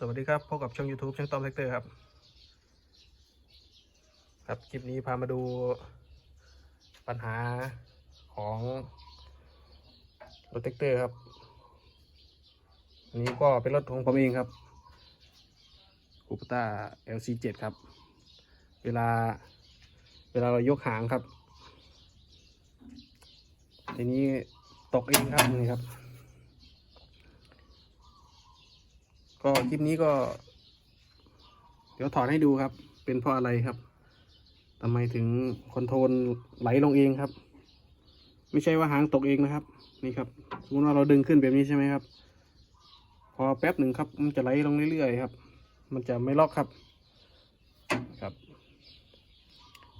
สวัสดีครับ พบกับช่อง YouTube ช่างต้อมแท็กเตอร์ครับ ครับคลิปนี้พามาดูปัญหาของรถแท็กเตอร์ครับ อันนี้ก็เป็นรถของผมเองครับคูปต้า LC7 ครับ เวลาเวลาเรายกหางครับ ทีนี้ตกเองครับนี่ครับ ก็คลิปนี้ก็ เดี๋ยวถอดให้ดูครับ เป็นเพราะอะไรครับทำไมถึงคอนโทรลไหลลงเองครับ ไม่ใช่ว่าหางตกเองนะครับ นี่ครับสมมติว่าเราดึงขึ้นแบบนี้ใช่ไหมครับ พอแป๊บหนึ่งครับ มันจะไหลลงเรื่อยๆครับ มันจะไม่ล็อกครับครับ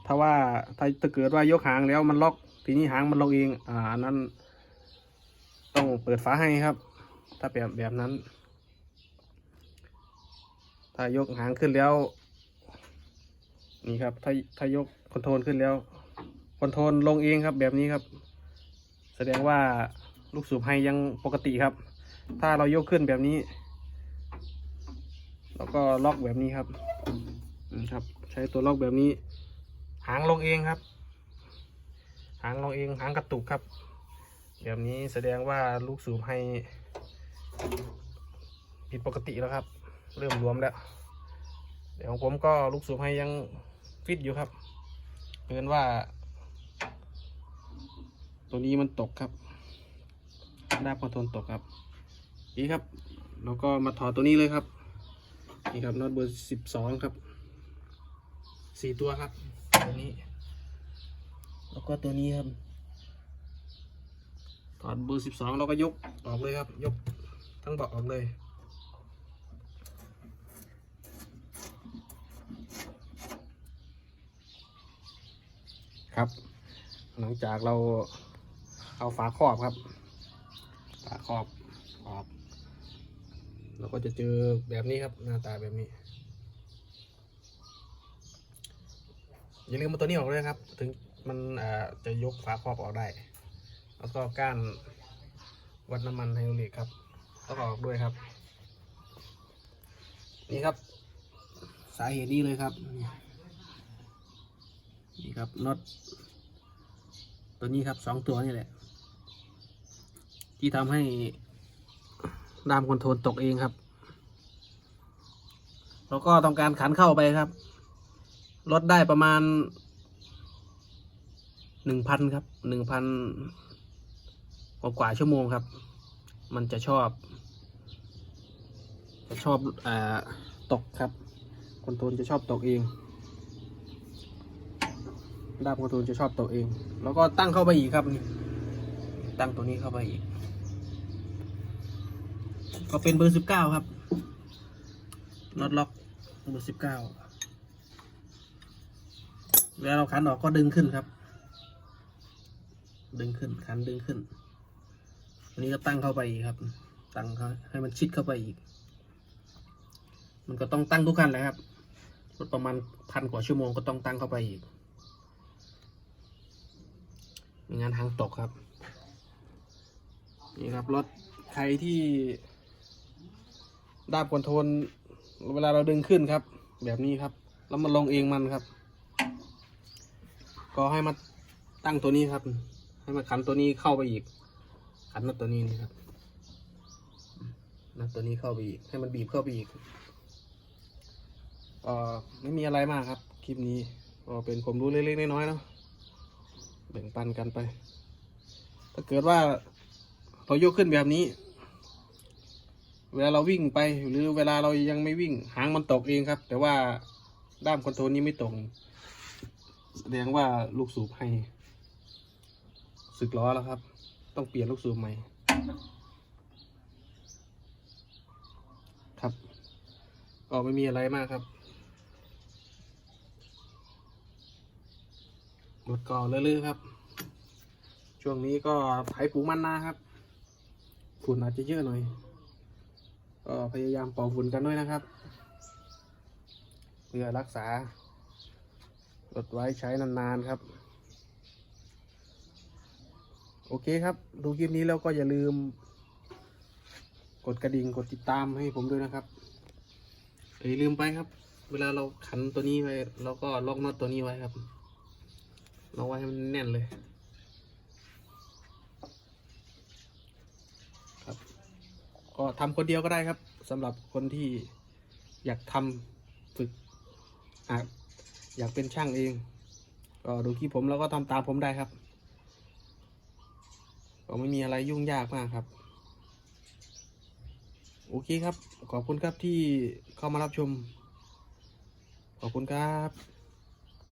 ถ้าว่าถ้าถ้าเกิดว่ายกหางแล้วมันล็อก ทีนี้หางมันลงเอง อ่านนั้น ต้องเปิดฝาให้ครับ ถ้าแบบแบบนั้น ถ้ายกหางขึ้นแล้ว นี่ครับ ถ้าถ้ายกคอนโทรลขึ้นแล้วคอนโทรลลงเองครับ แบบนี้ครับ แสดงว่าลูกสูบไฮยังปกติครับ ถ้าเรายกขึ้นแบบนี้ แล้วก็ล็อกแบบนี้ครับนี่ครับ ใช้ตัวล็อกแบบนี้ หางลงเองครับ หางลงเองหางกระตุกครับ แบบนี้แสดงว่าลูกสูบไฮผิดปกติแล้วครับ เริ่มรวมแล้ว เดี๋ยวผมก็ลูกสูบให้ยังฟิตอยู่ครับเพื่อนว่า ตัวนี้มันตกครับด้านคอนโทรลตกครับ นี่ครับ แล้วก็มาถอดตัวนี้เลยครับ นี่ครับน็อตเบอร์สิบสองครับสี่ตัวครับตัวนี้ แล้วก็ตัวนี้ครับ ถอดเบอร์สิบสองเราก็ยกออกเลยครับ ยกทั้งเบาะออกเลย ครับ หลังจากเราเอาฝาครอบครับ ฝาครอบออกเราก็จะเจอแบบนี้ครับ หน้าตาแบบนี้ อย่าลืมมาตัวนี้ออกด้วยครับ ถึงมันจะยกฝาครอบออกได้ แล้วก็ก้านวัดน้ำมันไฮโดรลิกครับต้องออกด้วยครับ นี่ครับ สาเหตุนี้เลยครับ นี่ครับน็อตตัวนี้ครับสองตัวนี่แหละ ที่ทำให้ดามคอนโทรลตกเองครับ แล้วก็ต้องการขันเข้าไปครับลดได้ประมาณหนึ่งพันครับหนึ่งพันกว่ากว่าชั่วโมงครับ มันจะชอบ จะชอบอตกครับคอนโทรลจะชอบตกเอง ด้ามคอนโทรลจะชอบตกเอง แล้วก็ตั้งเข้าไปอีกครับนี่ตั้งตัวนี้เข้าไปอีก ก็เป็นเบอร์สิบเก้าครับน็อตล็อกเบอร์สิบเก้าเวลาเราขันออกก็ดึงขึ้นครับ ดึงขึ้นขันดึงขึ้น อันนี้ก็ตั้งเข้าไปอีกครับ ตั้งเขาให้มันชิดเข้าไปอีก มันก็ต้องตั้งทุกคันแหละครับรถประมาณพันกว่าชั่วโมงก็ต้องตั้งเข้าไปอีก มีงานทางตกครับ นี่ครับรถใครที่ดามคอนโทรลเวลาเราดึงขึ้นครับ แบบนี้ครับ แล้วมันลงเองมันครับ ก็ให้มาตั้งตัวนี้ครับ ให้มาขันตัวนี้เข้าไปอีก ขันน็อตตัวนี้นี่ครับน็อตตัวนี้เข้าไปอีก ให้มันบีบเข้าไปอีกเอ่อไม่มีอะไรมากครับ คลิปนี้ก็เป็นผมรู้เล็กๆน้อยๆเนาะ แบ่งปันกันไป ถ้าเกิดว่าเรายกขึ้นแบบนี้ เวลาเราวิ่งไปหรือเวลาเรายังไม่วิ่งหางมันตกเองครับ แต่ว่าด้ามคอนโทรลนี้ไม่ตกแสดงว่าลูกสูบให้สึกล้อแล้วครับ ต้องเปลี่ยนลูกสูบใหม่ครับ ก็ไม่มีอะไรมากครับ หมดก่อเรื่อยๆครับ ช่วงนี้ก็ไถปูมันนาครับ ฝุ่นอาจจะเยอะหน่อย ก็พยายามเป่าฝุ่นกันด้วยนะครับ เพื่อรักษารถไว้ใช้นานๆครับ โอเคครับ ดูคลิปนี้แล้วก็อย่าลืม กดกระดิ่งกดติดตามให้ผมด้วยนะครับเอ้ยลืมไปครับ เวลาเราขันตัวนี้ไว้เราก็ล็อกน็อตตัวนี้ไว้ครับ ล็อกไว้ให้มันแน่นเลยครับ ก็ทำคนเดียวก็ได้ครับสำหรับคนที่อยากทำฝึกอะอยากเป็นช่างเอง ก็ดูคลิปผมแล้วก็ทำตามผมได้ครับก็ไม่มีอะไรยุ่งยากมากครับ โอเคครับ ขอบคุณครับที่เข้ามารับชม ขอบคุณครับ